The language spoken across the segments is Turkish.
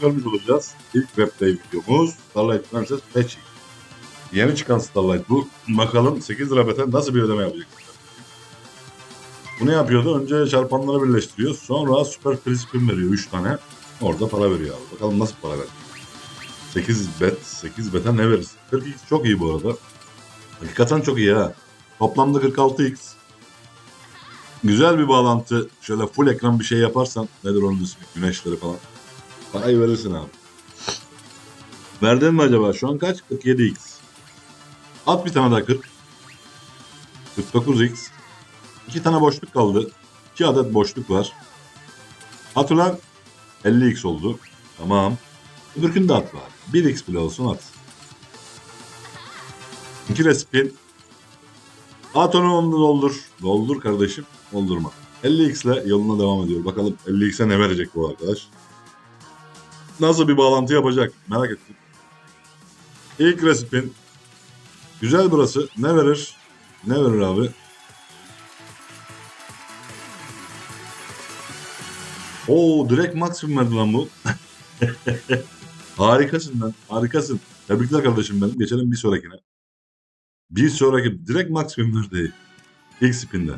görmüş olacağız. İlk webplay videomuz Starlight Princess Patching. Yeni çıkan Starlight bu. Bakalım 8 lira beten nasıl bir ödeme yapacak? Bu ne yapıyordu? Önce çarpanları birleştiriyor. Sonra süper crispin veriyor 3 tane. Orada para veriyor abi. Bakalım nasıl para verecek. 8 bet, 8 bete ne verir? 42 çok iyi bu arada. Hakikaten çok iyi ha. Toplamda 46x. Güzel bir bağlantı. Şöyle full ekran bir şey yaparsan nedir onun ismi? Güneşleri falan. Parayı verirsin abi. Verdin mi acaba? Şu an kaç? 47x. At bir tane daha 40. 49x. İki tane boşluk kaldı. 2 adet boşluk var. At ulan 50x oldu. Tamam. Öbürkünü de at var. 1x bile olsun at. İki de spin. At onu onu doldur. Doldur kardeşim. Doldurma. 50x ile yoluna devam ediyor. Bakalım 50x'e ne verecek bu arkadaş. Nasıl bir bağlantı yapacak? Merak ettim. İlk respin. Güzel burası. Ne verir? Ne verir abi? Oo direkt maksimum verdi lan bu. harikasın lan. Harikasın. Tebrikler kardeşim benim. Geçelim bir sonrakine. Bir sonraki direkt maksimum verdi. İlk spinde.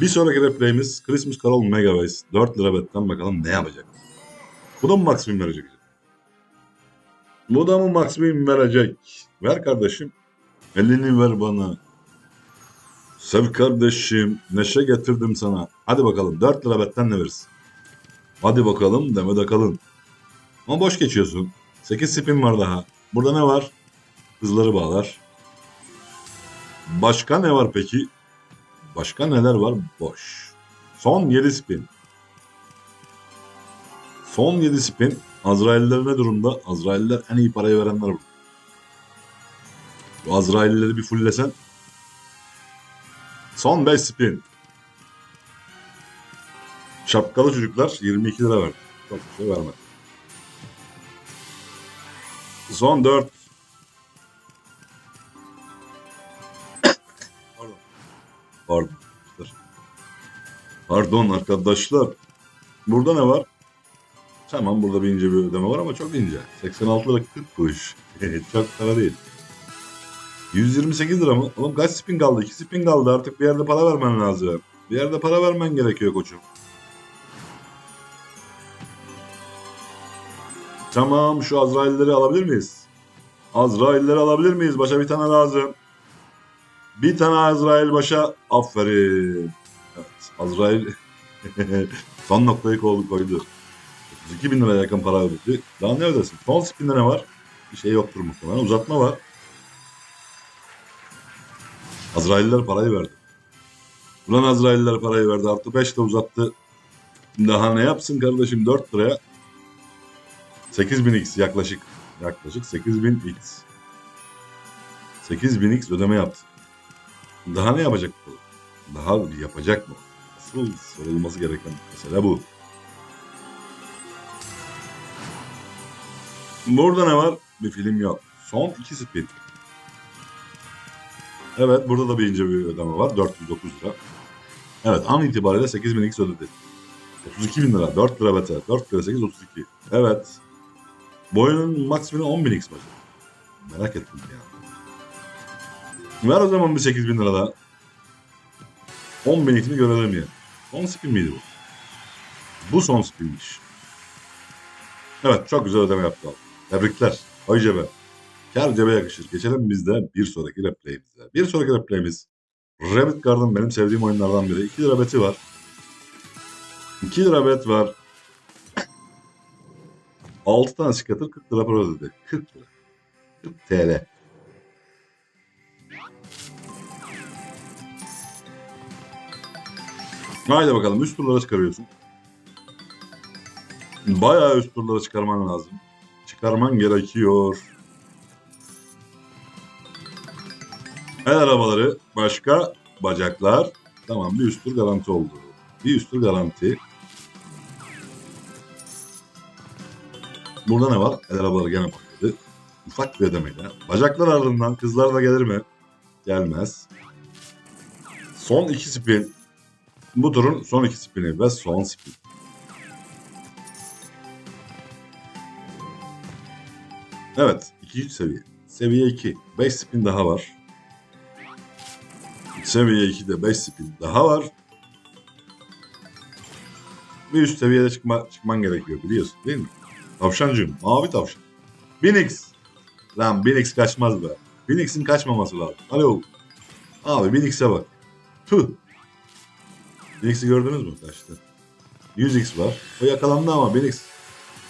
Bir sonraki replayimiz Christmas Carol Megabytes. 4 lira betten bakalım ne yapacak. Bu da mı maksimum verecek? Bu da mı maksimum verecek? Ver kardeşim. Elini ver bana. Sev kardeşim. Neşe getirdim sana. Hadi bakalım 4 lira betten ne verirsin? Hadi bakalım deme de kalın. Ama boş geçiyorsun. 8 spin var daha. Burada ne var? Kızları bağlar. Başka ne var peki? Başka neler var? Boş. Son 7 spin. Son 7 spin. Azrailler ne durumda? Azrailler en iyi parayı verenler bu. Bu Azrailleri bir fullesen. Son 5 spin. Şapkalı çocuklar 22 lira verdi. Çok bir şey vermedi. Son 4. Pardon. Pardon. Pardon arkadaşlar. Burada ne var? Tamam burada bir ince bir ödeme var ama çok ince. 86 lira 40 kuruş. çok para değil. 128 lira mı? Oğlum kaç spin kaldı? 2 spin kaldı. Artık bir yerde para vermen lazım. Bir yerde para vermen gerekiyor koçum. Tamam şu Azrail'leri alabilir miyiz? Azrail'leri alabilir miyiz? Başa bir tane lazım. Bir tane Azrail başa. Aferin. Evet, Azrail son noktayı koydu. Koydu. 32 bin liraya yakın para ödedi. Daha ne ödesin? Son spinde ne var? Bir şey yoktur muhtemelen. Uzatma var. Azrailler parayı verdi. Ulan Azrailler parayı verdi. Artı 5 de uzattı. Daha ne yapsın kardeşim 4 liraya? 8000x yaklaşık. Yaklaşık 8000x. 8000x ödeme yaptı. Daha ne yapacak bu? Daha yapacak mı? Asıl sorulması gereken mesele bu. Burada ne var? Bir film yok. Son iki spin. Evet burada da bir ince bir ödeme var. 409 lira. Evet an itibariyle 8000x ödedi. 32 bin lira. 4 lira beter. 4 lira 8 32. Evet. Boyunun maksimum 10 bin x başladı. Merak ettim ya. Ver o zaman bir 8 bin lira daha. 10 bin x'ini görelim ya. Son spin miydi bu? Bu son spinmiş. Evet çok güzel ödeme yaptı abi. Tebrikler. Oy cebe. Kar cebe yakışır. Geçelim biz de bir sonraki replay'imize. Bir sonraki replay'imiz Rabbit Garden benim sevdiğim oyunlardan biri. 2 lira beti var. 2 lira bet var. 6 tane scatter 40 lira para ödedi. 40 lira. 40 TL. Haydi bakalım üst turlara çıkarıyorsun. Bayağı üst turlara çıkarman lazım. Çıkarman gerekiyor. El arabaları başka bacaklar. Tamam bir üst tur garanti oldu. Bir üst tur garanti. Burada ne var? El arabaları gene patladı. Ufak bir ödemeyle. Bacaklar ardından kızlar da gelir mi? Gelmez. Son iki spin. Bu turun son iki spini ve son spin. Evet. ikinci seviye. Seviye 2. 5 spin daha var. Seviye 2'de 5 spin daha var. Bir üst seviyede çıkma, çıkman gerekiyor biliyorsun değil mi? Tavşancığım. Mavi tavşan. Binix. Lan Binix kaçmaz be. Binix'in kaçmaması lazım. Alo. Abi Binix'e bak. Tüh. Binix'i gördünüz mü? Kaçtı. 100x var. O yakalandı ama Binix.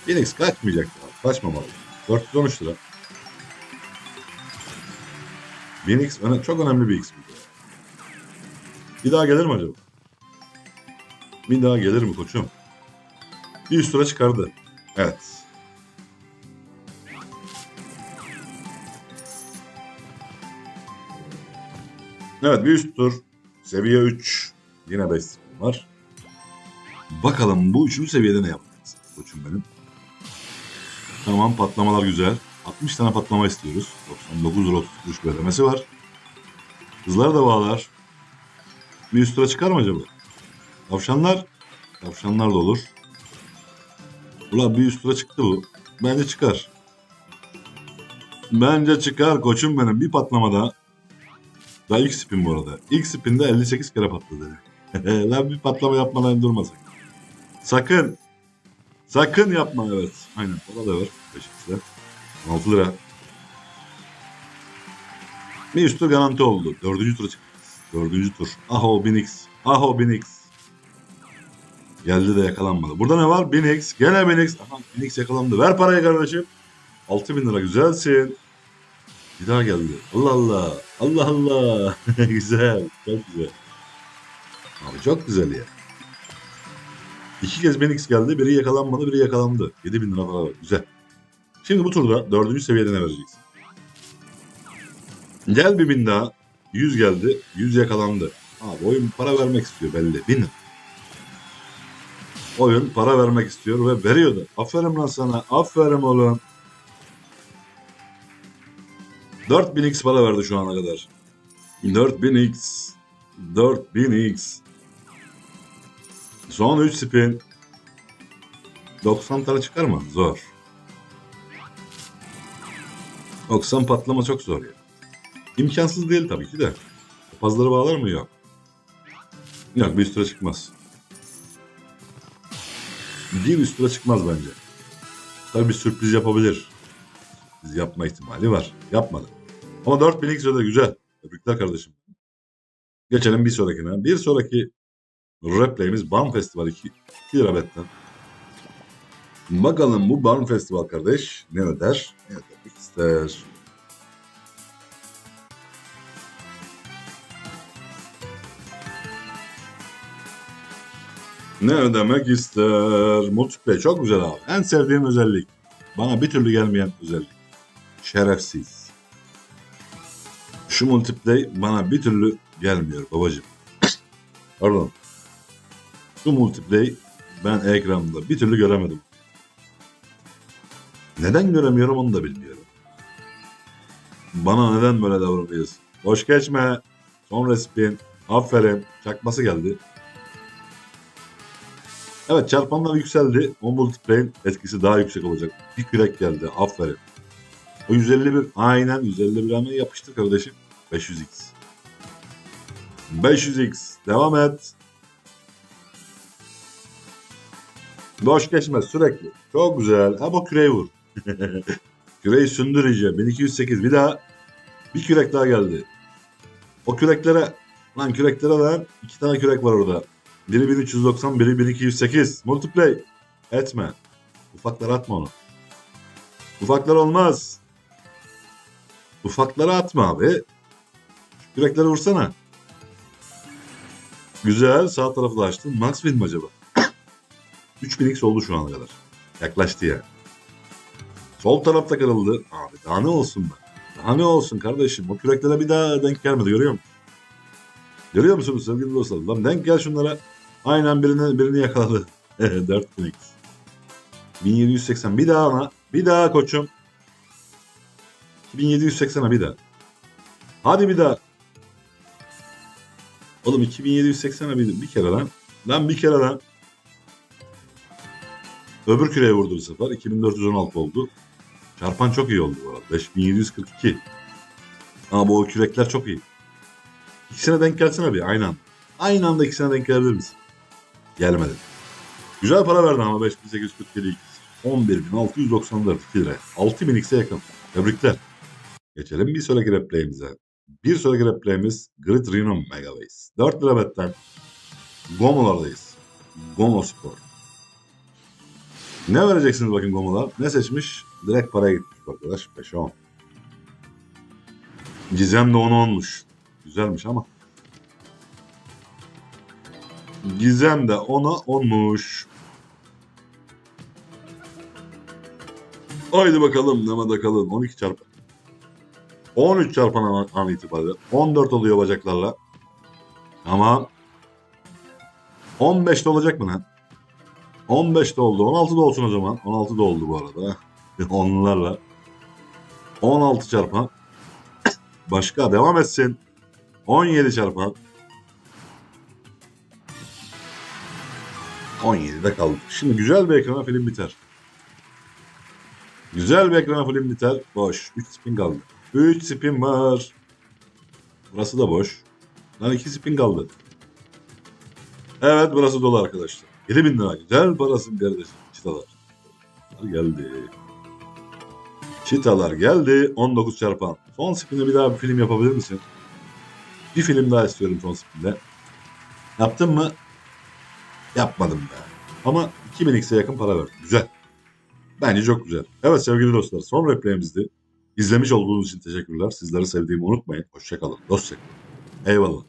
Binix kaçmayacak. Abi. Kaçmamalı. 413 lira. Binix öne- çok önemli bir X bu. Bir daha gelir mi acaba? Bir daha gelir mi koçum? Bir üst tura çıkardı. Evet. Evet bir üst tur. Seviye 3. Yine 5 spin var. Bakalım bu üçüncü seviyede ne yapacağız? Koçum benim. Tamam patlamalar güzel. 60 tane patlama istiyoruz. 99 rot kuş ödemesi var. Hızlar da bağlar. Bir üst tura çıkar mı acaba? Tavşanlar. Tavşanlar da olur. Ulan bir üst tura çıktı bu. Bence çıkar. Bence çıkar koçum benim. Bir patlamada. Daha ilk spin bu arada. İlk spinde 58 kere patladı. Lan bir patlama yapmadan durmasak. Sakın. Sakın yapma evet. Aynen. Para da ver. 5 6 lira. Bir üstü garanti oldu. Dördüncü tura çıktı. Dördüncü tur. Aho Binix. Aho Binix. Geldi de yakalanmadı. Burada ne var? Binix. Gene Binix. Aha Binix yakalandı. Ver parayı kardeşim. 6000 lira güzelsin. Bir daha geldi. Allah Allah. Allah Allah. güzel. Çok güzel. Abi çok güzel ya. İki kez Benix geldi. Biri yakalanmadı, biri yakalandı. 7000 lira para var. Güzel. Şimdi bu turda dördüncü seviyede ne vereceksin? Gel bir bin daha. 100 geldi. 100 yakalandı. Abi oyun para vermek istiyor belli. Bin. Oyun para vermek istiyor ve veriyor da. Aferin lan sana. Aferin oğlum. 4000x para verdi şu ana kadar. 4000x. 4000x. Son 3 spin. 90 tane çıkar mı? Zor. 90 patlama çok zor ya. İmkansız değil tabii ki de. Pazları bağlar mı? Yok. Yok bir üstüne çıkmaz. Bir üstüne çıkmaz bence. Tabii bir sürpriz yapabilir. Biz yapma ihtimali var. Yapmadı. Ama 4000 x de güzel. Tebrikler kardeşim. Geçelim bir sonrakine. Bir sonraki replay'imiz Barn Festival 2, 2 lira betten. Bakalım bu Barn Festival kardeş ne öder? Ne ödemek ister? Ne ödemek ister? Multiplay çok güzel abi. En sevdiğim özellik. Bana bir türlü gelmeyen özellik. Şerefsiz. Şu multiplay bana bir türlü gelmiyor babacım. Pardon. Şu multiplay ben ekranda bir türlü göremedim. Neden göremiyorum onu da bilmiyorum. Bana neden böyle davranıyorsun? Boş geçme. Son spin. Aferin. Çakması geldi. Evet çarpanlar yükseldi. O multiplay'in etkisi daha yüksek olacak. Bir kürek geldi. Aferin. O 151. Aynen 151 hemen yapıştır kardeşim. 500x. 500x. Devam et. Boş geçme sürekli. Çok güzel. Ha bu küreği vur. küreği sündür iyice. 1208. Bir daha. Bir kürek daha geldi. O küreklere lan küreklere ver. İki tane kürek var orada. Biri 1390, biri 1208. Multiplay. Etme. Ufaklara atma onu. Ufaklar olmaz. Ufaklara atma abi. Şu kürekleri vursana. Güzel. Sağ tarafı da açtın. Max win mi acaba? 3000x oldu şu ana kadar. Yaklaştı yani. Sol tarafta kırıldı. Abi daha ne olsun be? Daha ne olsun kardeşim? O küreklere bir daha denk gelmedi görüyor musun? Görüyor musunuz sevgili dostlar? Lan denk gel şunlara. Aynen birini, birini yakaladı. 4000x. 1780 bir daha ana. Bir daha koçum. 2780'a bir daha. Hadi bir daha. Oğlum 2780'a bir, bir kere lan. Lan bir kere lan. Öbür küreye vurdu bu sefer. 2416 oldu. Çarpan çok iyi oldu bu arada. 5742. Ama bu kürekler çok iyi. İkisine denk gelsene bir aynı anda. Aynı anda ikisine denk gelebilir misin? Gelmedi. Güzel para verdin ama 5847 ikisi. 11.694 2 lira. 6000 x'e yakın. Tebrikler. Geçelim bir sonraki replay'imize. Bir sonraki replay'imiz Grid Rhino Megabase. 4 lira betten Gomo'lardayız. Gomo Spor. Ne vereceksiniz bakın Gomo'lar? Ne seçmiş? Direkt paraya gitmiş arkadaş. 5'e 10. Gizem de 10 olmuş. Güzelmiş ama. Gizem de 10'a 10'muş. Haydi bakalım Mehmet Akalın 12 çarpı. 13 çarpan an, an itibariyle 14 oluyor bacaklarla. Ama 15 de olacak mı lan? 15 de oldu. 16 da olsun o zaman. 16 da oldu bu arada. Onlarla. 16 çarpan. Başka devam etsin. 17 çarpan. 17'de kaldık. Şimdi güzel bir ekrana film biter. Güzel bir ekrana film biter. Boş. 3 spin kaldı. 3 spin var. Burası da boş. Lan 2 spin kaldı. Evet burası dolu arkadaşlar. 7000 lira. Güzel parasın kardeşim. Çitalar. Geldi. Çitalar geldi. 19 çarpan. Son spinde bir daha bir film yapabilir misin? Bir film daha istiyorum son spinde. Yaptın mı? Yapmadım be. Ama 2000x'e yakın para verdim. Güzel. Bence çok güzel. Evet sevgili dostlar son replayimizdi. İzlemiş olduğunuz için teşekkürler. Sizleri sevdiğimi unutmayın. Hoşçakalın. Dostça kalın. Eyvallah.